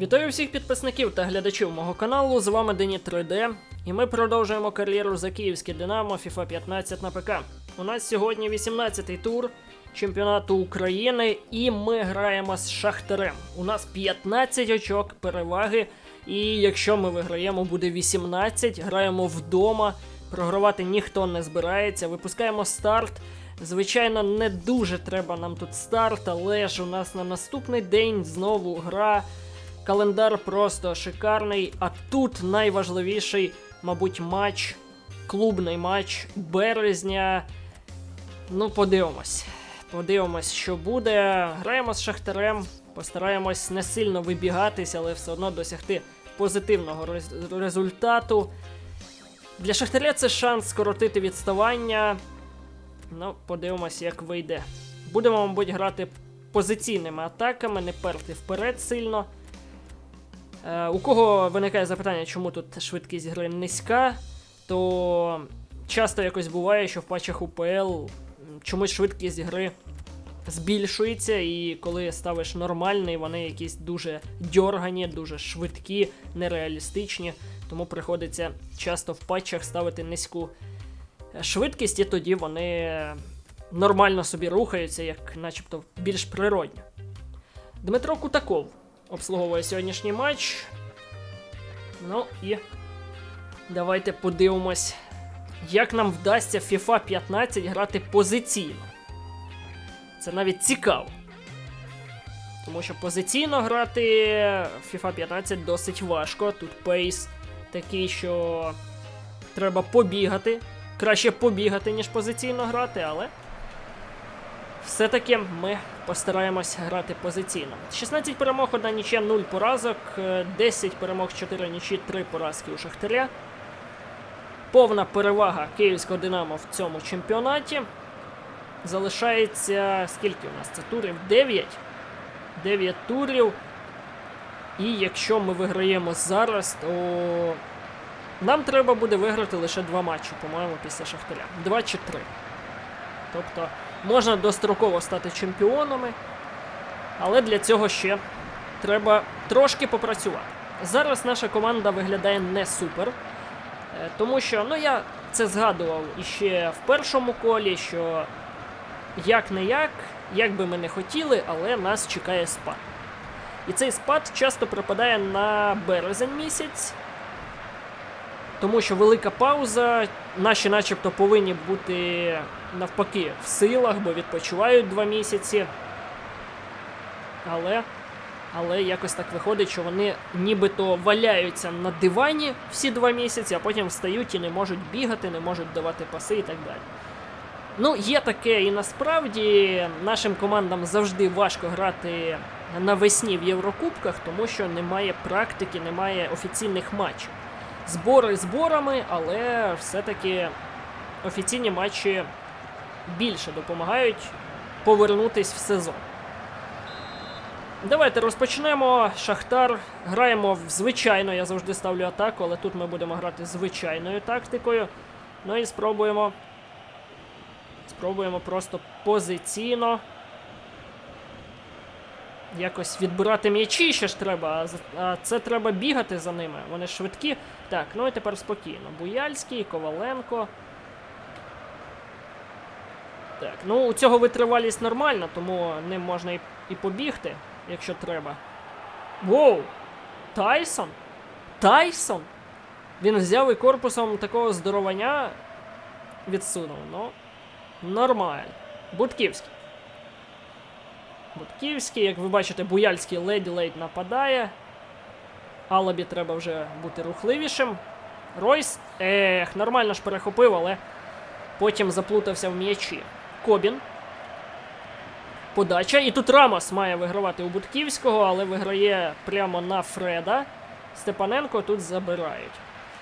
Вітаю всіх підписників та глядачів мого каналу. З вами Дені 3D, і ми продовжуємо кар'єру за київське Динамо FIFA 15 на ПК. У нас сьогодні 18-й тур чемпіонату України, і ми граємо з Шахтарем. У нас 15 очок переваги, і якщо ми виграємо, буде 18. Граємо вдома. Програвати ніхто не збирається. Випускаємо старт. Звичайно, не дуже треба нам тут старт, але ж у нас на наступний день знову гра. Календар просто шикарний. А тут найважливіший, мабуть, матч, клубний матч березня. Ну, подивимось. Подивимось, що буде. Граємо з Шахтарем, постараємось не сильно вибігатись, але все одно досягти позитивного рез- результату. Для Шахтаря це шанс скоротити відставання. Ну, подивимось, як вийде. Будемо, мабуть, грати позиційними атаками, не перти вперед сильно. Е, у кого виникає запитання, чому тут швидкість гри низька, то часто якось буває, що в патчах УПЛ чомусь швидкість гри збільшується, і коли ставиш нормальний, вони якісь дуже дьоргані, дуже швидкі, нереалістичні. Тому приходиться часто в патчах ставити низьку е, швидкість, і тоді вони нормально собі рухаються, як начебто більш природньо. Дмитро Кутаков обслуговує сьогоднішній матч. Ну і давайте подивимось, як нам вдасться FIFA 15 грати позиційно. Це навіть цікаво. Тому що позиційно грати в FIFA 15 досить важко. Тут пейс такий, що треба побігати. Краще побігати, ніж позиційно грати, але все-таки ми постараємось грати позиційно. 16 перемог, одна нічия, 0 поразок, е, 10 перемог, 4 нічі, 3 поразки у Шахтаря. Повна перевага київського Динамо в цьому чемпіонаті. Залишається скільки у нас це турів? 9. 9 турів. І якщо ми виграємо зараз, то нам треба буде виграти лише два матчі, по-моєму, після Шахтаря. Два чи три. Тобто можна достроково стати чемпіонами, але для цього ще треба трошки попрацювати. Зараз наша команда виглядає не супер, е, тому що ну я це згадував іще в першому колі, що як не як, як би ми не хотіли, але нас чекає спад. І цей спад часто припадає на березень місяць, тому що велика пауза, наші начебто повинні бути навпаки в силах, бо відпочивають два місяці. Але, але якось так виходить, що вони нібито валяються на дивані всі два місяці, а потім встають і не можуть бігати, не можуть давати паси і так далі. Ну, є таке, і насправді нашим командам завжди важко грати навесні в Єврокубках, тому що немає практики, немає офіційних матчів. Збори зборами, але все-таки офіційні матчі більше допомагають повернутись в сезон. Давайте розпочнемо. Шахтар. Граємо в звичайно, я завжди ставлю атаку, але тут ми будемо грати звичайною тактикою. Ну і спробуємо. Спробуємо просто позиційно. Якось відбирати м'ячі ще ж треба, а це треба бігати за ними. Вони швидкі. Так, ну і тепер спокійно. Буяльський, Коваленко. Так, ну у цього витривалість нормальна, тому ним можна і, і побігти, якщо треба. Воу! Тайсон? Тайсон? Він взяв і корпусом такого здоровання відсунув. Ну, нормально. Будківський. Будківський, як ви бачите, Буяльський ледь-ледь нападає. Алабі треба вже бути рухливішим. Ройс. Ех, нормально ж перехопив, але потім заплутався в м'ячі. Кобін. Подача. І тут Рамос має вигравати у Будківського, але виграє прямо на Фреда. Степаненко тут забирають.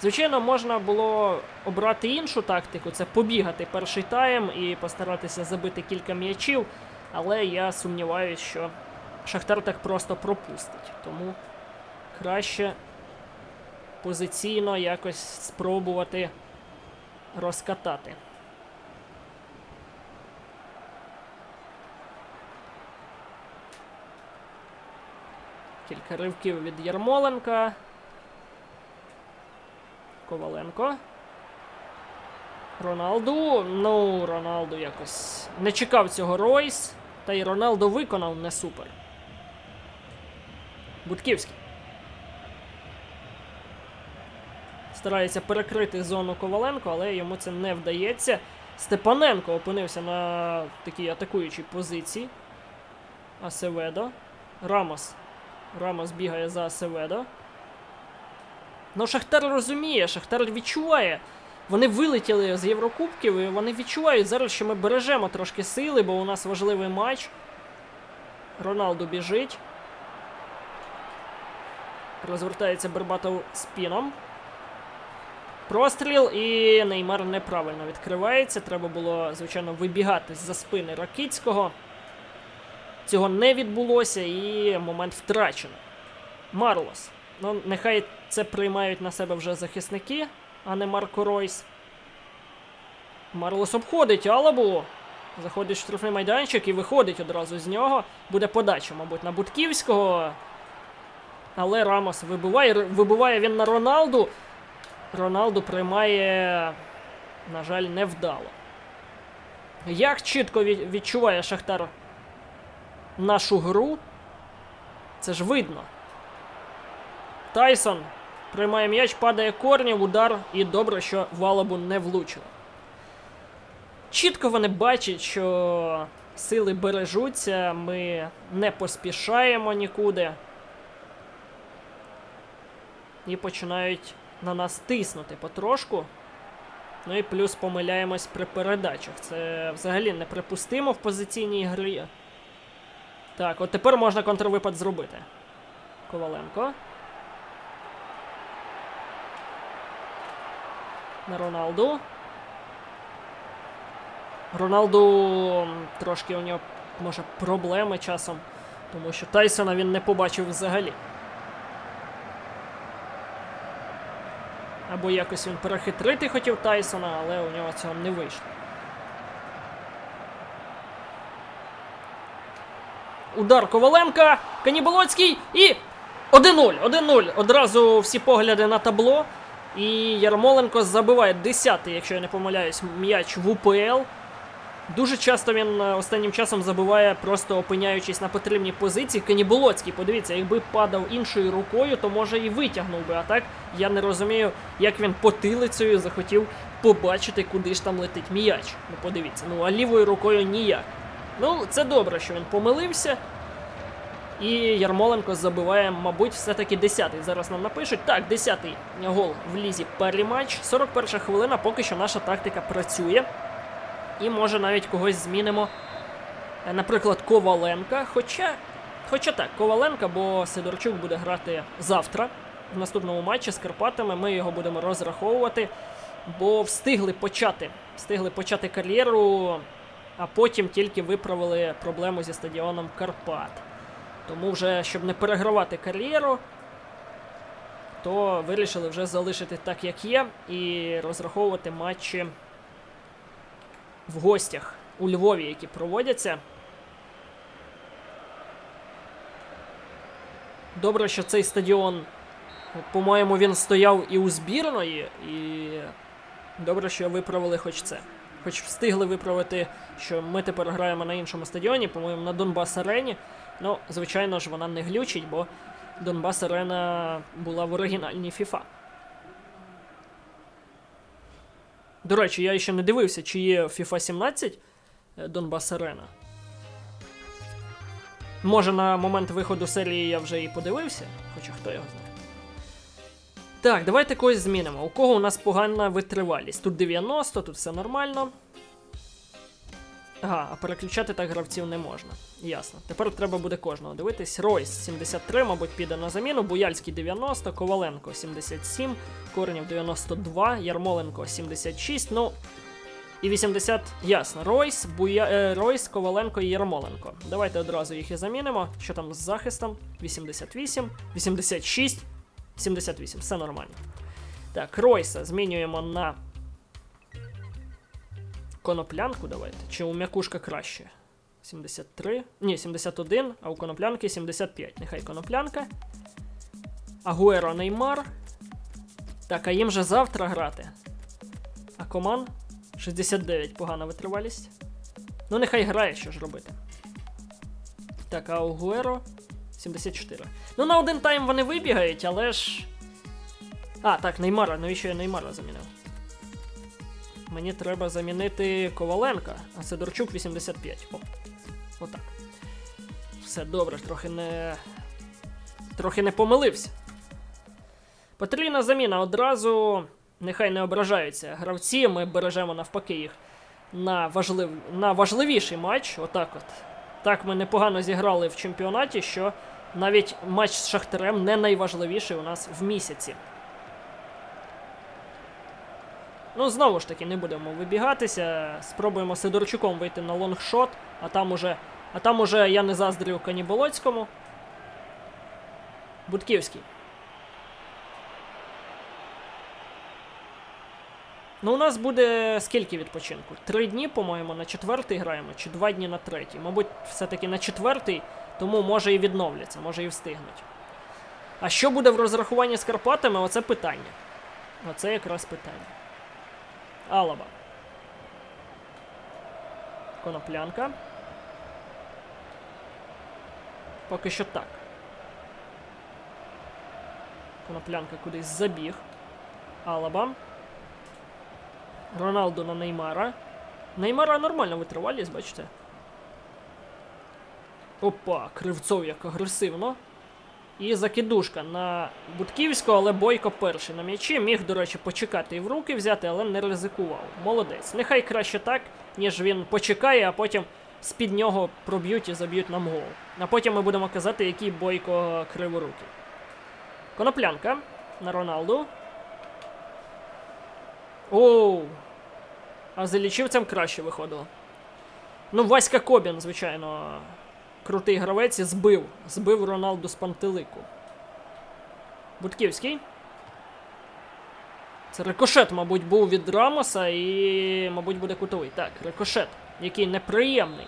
Звичайно, можна було обрати іншу тактику це побігати перший тайм і постаратися забити кілька м'ячів. Але я сумніваюся, що Шахтар так просто пропустить. Тому краще позиційно якось спробувати розкатати. Кілька ривків від Ярмоленка. Коваленко. Роналду. Ну, Роналду якось не чекав цього Ройс. Та й Роналду виконав не супер. Будківський. Старається перекрити зону Коваленко, але йому це не вдається. Степаненко опинився на такій атакуючій позиції. Асеведо. Рамос. Рамос бігає за Асеведо. Ну, Шахтар розуміє, Шахтар відчуває. Вони вилетіли з Єврокубків, і вони відчувають зараз, що ми бережемо трошки сили, бо у нас важливий матч. Роналду біжить. Розвертається Бербатов спіном. Простріл і Неймар неправильно відкривається. Треба було, звичайно, вибігати з-за спини Ракицького. Цього не відбулося і момент втрачено. Марлос. Ну, нехай це приймають на себе вже захисники, а не Марко Ройс. Марлос обходить Алабу. Заходить в штрафний майданчик і виходить одразу з нього. Буде подача, мабуть, на Будківського. Але Рамос вибиває. Вибиває він на Роналду. Роналду приймає, на жаль, невдало. Як чітко відчуває Шахтар нашу гру, це ж видно. Тайсон приймає м'яч, падає корнів, удар, і добре, що Валабу не влучило. Чітко вони бачать, що сили бережуться, ми не поспішаємо нікуди. І починають на нас тиснути потрошку. Ну і плюс помиляємось при передачах. Це взагалі неприпустимо в позиційній грі. Так, от тепер можна контрвипад зробити. Коваленко. На Роналду. Роналду трошки у нього може проблеми часом, тому що Тайсона він не побачив взагалі. Або якось він перехитрити хотів Тайсона, але у нього цього не вийшло. Удар Коваленка, Каніболоцький і 1-0. 1-0. Одразу всі погляди на табло. І Ярмоленко забиває 10-й, якщо я не помиляюсь, м'яч в УПЛ. Дуже часто він е, останнім часом забиває, просто опиняючись на потрібній позиції. Каніболоцький, подивіться, якби падав іншою рукою, то може і витягнув би. А так я не розумію, як він потилицею захотів побачити, куди ж там летить м'яч. Ну подивіться, ну а лівою рукою ніяк. Ну, це добре, що він помилився. І Ярмоленко забиває, мабуть, все-таки 10-й. Зараз нам напишуть. Так, 10-й гол в лізі перший матч. 41 хвилина, поки що наша тактика працює. І може навіть когось змінимо. Е, Наприклад, Коваленка. Хоча, хоча так, Коваленка, бо Сидорчук буде грати завтра в наступному матчі з Карпатами. Ми його будемо розраховувати, бо встигли почати. Встигли почати кар'єру, а потім тільки виправили проблему зі стадіоном Карпат. Тому вже, щоб не перегравати кар'єру, то вирішили вже залишити так, як є, і розраховувати матчі в гостях у Львові, які проводяться. Добре, що цей стадіон, по-моєму, він стояв і у збірної, і добре, що виправили хоч це. Хоч встигли виправити, що ми тепер граємо на іншому стадіоні, по-моєму, на Донбас Арені. Ну, звичайно ж, вона не глючить, бо Донбас Арена була в оригінальній FIFA. До речі, я ще не дивився, чи є FIFA 17 е, Донбас Арена. Може, на момент виходу серії я вже і подивився, хоча хто його знає. Так, давайте когось змінимо. У кого у нас погана витривалість? Тут 90, тут все нормально. Ага, а переключати так гравців не можна. Ясно. Тепер треба буде кожного дивитись. Ройс 73, мабуть, піде на заміну. Буяльський 90, Коваленко 77, Коренів 92, Ярмоленко 76. Ну. І 80, ясно. Ройс, Буя... е, Ройс, Коваленко і Ярмоленко. Давайте одразу їх і замінимо. Що там з захистом? 88, 86, 78. Все нормально. Так, Ройса змінюємо на коноплянку давайте. Чи у м'якушка краще? 73. Ні, 71, а у коноплянки 75. Нехай коноплянка. Агуеро Неймар. Так, а їм же завтра грати. А коман 69, погана витривалість. Ну, нехай грає, що ж робити. Так, а Агуеро 74. Ну, на один тайм вони вибігають, але ж. А, так, Неймара, навіщо я Неймара замінив? Мені треба замінити Коваленка, а Сидорчук 85. О, отак. Все добре, трохи не. Трохи не помилився. Потрібна заміна одразу. Нехай не ображаються гравці, ми бережемо навпаки їх на, важлив... на важливіший матч. Отак от. Так ми непогано зіграли в чемпіонаті, що навіть матч з Шахтарем не найважливіший у нас в місяці. Ну, знову ж таки, не будемо вибігатися. Спробуємо Сидорчуком вийти на лонгшот, а там уже. А там уже я не заздрю Каніболоцькому. Будківський. Ну, у нас буде скільки відпочинку? Три дні, по-моєму, на четвертий граємо, чи два дні на третій. Мабуть, все-таки на четвертий, тому може і відновляться, може і встигнуть. А що буде в розрахуванні з Карпатами? Оце питання. Оце якраз питання. Алаба. Коноплянка. Поки що так. Коноплянка кудись забіг. Алаба. Роналду на Неймара. Неймара нормально витривалість, бачите? Опа, Кривцов як агресивно. І закидушка на Будківського, але Бойко перший на м'ячі. Міг, до речі, почекати і в руки взяти, але не ризикував. Молодець. Нехай краще так, ніж він почекає, а потім з-під нього проб'ють і заб'ють нам гол. А потім ми будемо казати, який Бойко криворукий. Коноплянка на Роналду. Оу. А за лічівцем краще виходило. Ну, Васька Кобін, звичайно, крутий гравець і збив. Збив Роналду з пантелику. Будківський. Це рикошет, мабуть, був від Рамоса і, мабуть, буде кутовий. Так, рикошет, який неприємний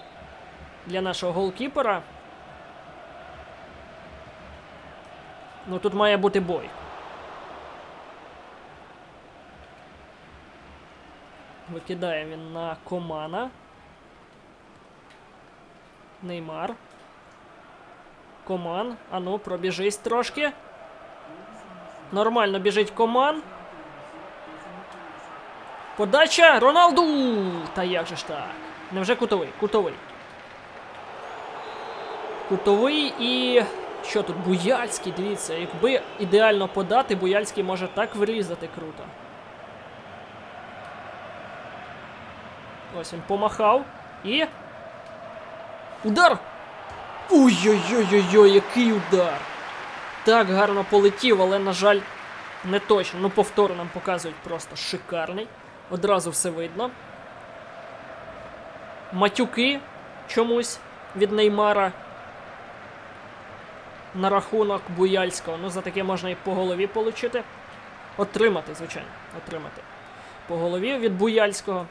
для нашого голкіпера. Ну, тут має бути бой. Викидає він на Комана. Неймар. Коман. Ану, пробіжись трошки. Нормально біжить коман. Подача. Роналду! Та як же ж так? Невже кутовий? Кутовий. Кутовий і. Що тут? Буяльський, дивіться, якби ідеально подати, Буяльський може так вирізати круто. Ось він помахав. І. Удар! Ой-ой-ой-ой-ой, який удар! Так гарно полетів, але, на жаль, не точно. Ну, повтор нам показують просто шикарний. Одразу все видно. Матюки чомусь від Неймара. На рахунок Буяльського. Ну, за таке можна і по голові получити. Отримати, звичайно. Отримати. По голові від Буяльського.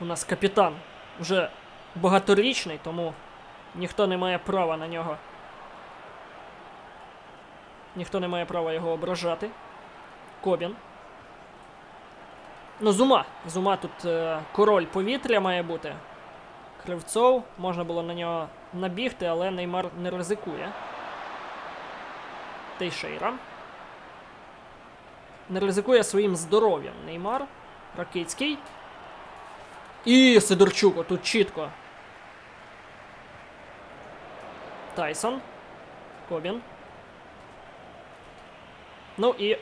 У нас капітан вже багаторічний, тому ніхто не має права на нього. Ніхто не має права його ображати. Кобін. Ну, Зума. Зума тут е, король повітря має бути. Кривцов. Можна було на нього набігти, але Неймар не ризикує. Тейшейра. Не ризикує своїм здоров'ям. Неймар. Ракицький. І Сидорчук, тут чітко. Тайсон. Кобін. Ну і.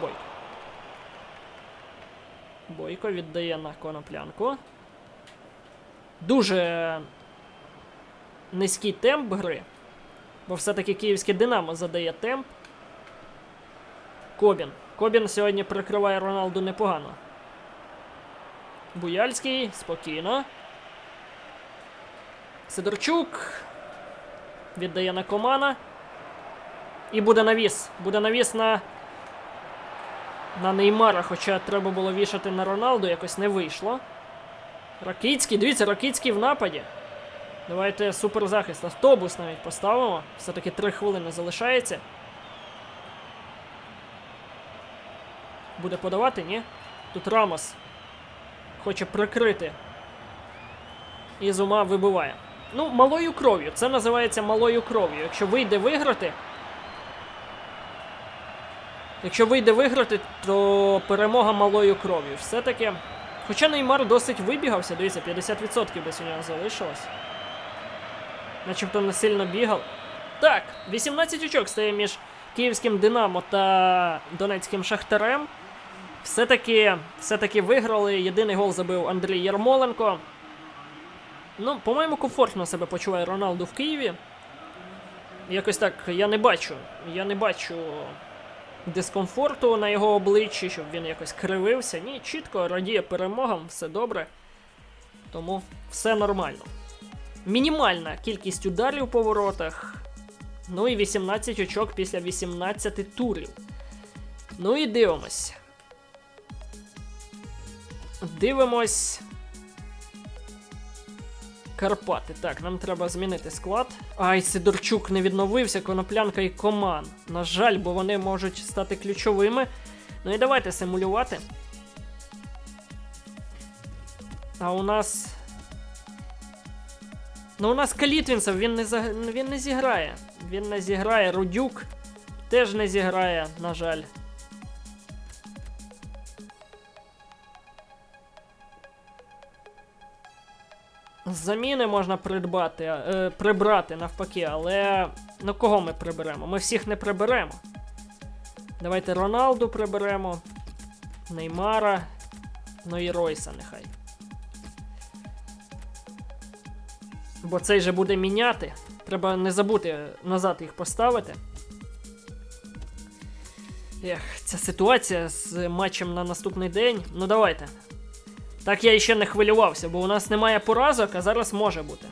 Бойко. Бойко віддає на коноплянку. Дуже низький темп гри. Бо все-таки київське Динамо задає темп. Кобін. Кобін сьогодні прикриває Роналду непогано. Буяльський, спокійно. Сидорчук. Віддає на Комана. І буде навіс. Буде навіс на. На Неймара, хоча треба було вішати на Роналду, якось не вийшло. Ракицький, дивіться, Ракицький в нападі. Давайте суперзахист. Автобус навіть поставимо. Все-таки 3 хвилини залишається. Буде подавати, ні? Тут Рамос хоче прикрити. І з ума вибиває. Ну, малою кров'ю. Це називається малою кров'ю. Якщо вийде виграти. Якщо вийде виграти, то перемога малою кров'ю. Все-таки. Хоча Неймар досить вибігався, дивіться, 50% десь у нього залишилось. Начебто не сильно бігав. Так, 18 очок стає між київським Динамо та Донецьким Шахтарем. Все-таки все-таки виграли. Єдиний гол забив Андрій Ярмоленко. Ну, по-моєму, комфортно себе почуває Роналду в Києві. Якось так я не бачу. Я не бачу дискомфорту на його обличчі, щоб він якось кривився. Ні, чітко радіє перемогам, все добре. Тому все нормально. Мінімальна кількість ударів по воротах. Ну і 18 очок після 18 турів. Ну і дивимось. Дивимось. Карпати. Так, нам треба змінити склад. Ай, Сидорчук не відновився, коноплянка і коман. На жаль, бо вони можуть стати ключовими. Ну і давайте симулювати. А у нас. Ну, у нас Калітвінцев, він не за... він не зіграє. Він не зіграє. Рудюк теж не зіграє, на жаль. Заміни можна придбати, е, прибрати навпаки, але ну кого ми приберемо? Ми всіх не приберемо. Давайте Роналду приберемо, Неймара, ну і Ройса нехай. Бо цей же буде міняти. Треба не забути назад їх поставити. Ех, ця ситуація з матчем на наступний день. Ну давайте. Так я іще не хвилювався, бо у нас немає поразок, а зараз може бути.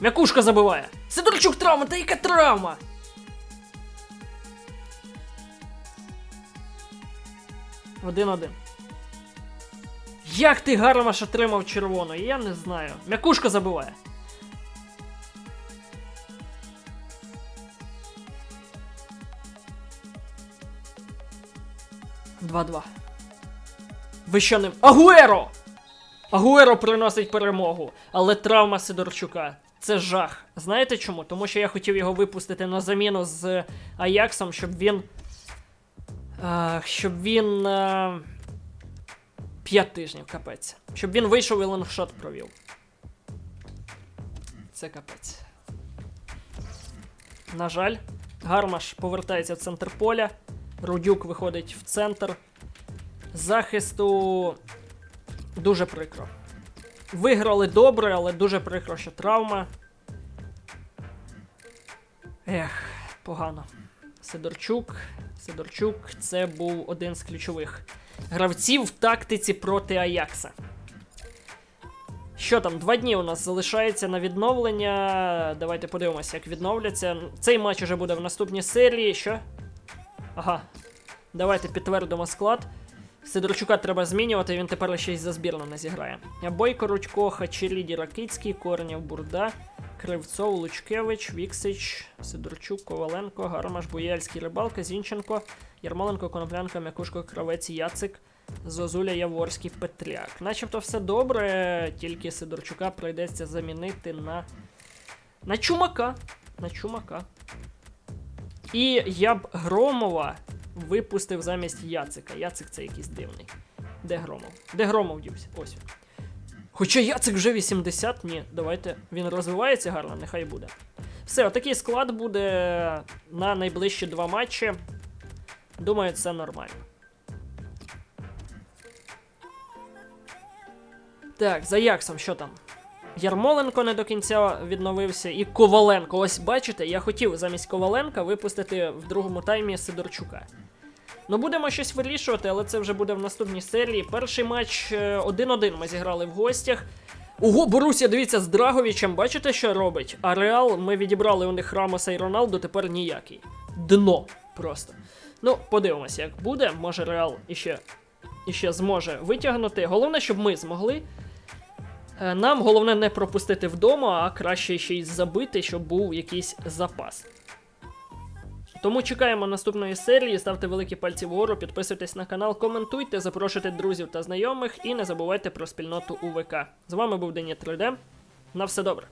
М'якушка забиває. Сидорчук травма, та яка травма? Один-один. Як ти Гармаш отримав червону? Я не знаю. М'якушка забиває. Два-два. Ви що не. Агуеро! Агуеро приносить перемогу, але травма Сидорчука. Це жах. Знаєте чому? Тому що я хотів його випустити на заміну з Аяксом, щоб він. А, щоб він. А, П'ять тижнів, капець. Щоб він вийшов і лонгшот провів. Це капець. На жаль, Гармаш повертається в центр поля. Рудюк виходить в центр. Захисту дуже прикро. Виграли добре, але дуже прикро, що травма. Ех, погано. Сидорчук. Сидорчук це був один з ключових гравців в тактиці проти Аякса. Що там, два дні у нас залишається на відновлення. Давайте подивимося, як відновляться. Цей матч уже буде в наступній серії. Що? Ага. Давайте підтвердимо склад. Сидорчука треба змінювати, він тепер ще й за збірну не зіграє. Бойко, Рудько, Хачеліді, Ракицький, Корнєв, Бурда, Кривцов, Лучкевич, Віксич, Сидорчук, Коваленко, Гармаш, Буяльський, Рибалка, Зінченко, Ярмоленко, Коноплянка, Мякушко, Кравець, Яцик, Зозуля, Яворський, Петряк. Начебто все добре, тільки Сидорчука прийдеться замінити на. На чумака. На чумака. І я б Громова випустив замість Яцика. Яцик це якийсь дивний. Де Громов? Де Громов дівся? Ось. Хоча Яцик вже 80, ні, давайте. Він розвивається гарно, нехай буде. Все, отакий склад буде на найближчі два матчі. Думаю, це нормально. Так, за Яксом, що там? Ярмоленко не до кінця відновився, і Коваленко. Ось бачите, я хотів замість Коваленка випустити в другому таймі Сидорчука. Ну, будемо щось вирішувати, але це вже буде в наступній серії. Перший матч е, 1-1 ми зіграли в гостях. Ого, Борусія, дивіться, з Драговічем, бачите, що робить? А Реал, ми відібрали у них Рамоса і Роналду, тепер ніякий. Дно просто. Ну, подивимося, як буде. Може Реал іще, іще зможе витягнути. Головне, щоб ми змогли. Е, Нам головне не пропустити вдома, а краще ще й забити, щоб був якийсь запас. Тому чекаємо наступної серії, ставте великі пальці вгору, підписуйтесь на канал, коментуйте, запрошуйте друзів та знайомих і не забувайте про спільноту УВК. З вами був Дені 3D. На все добре.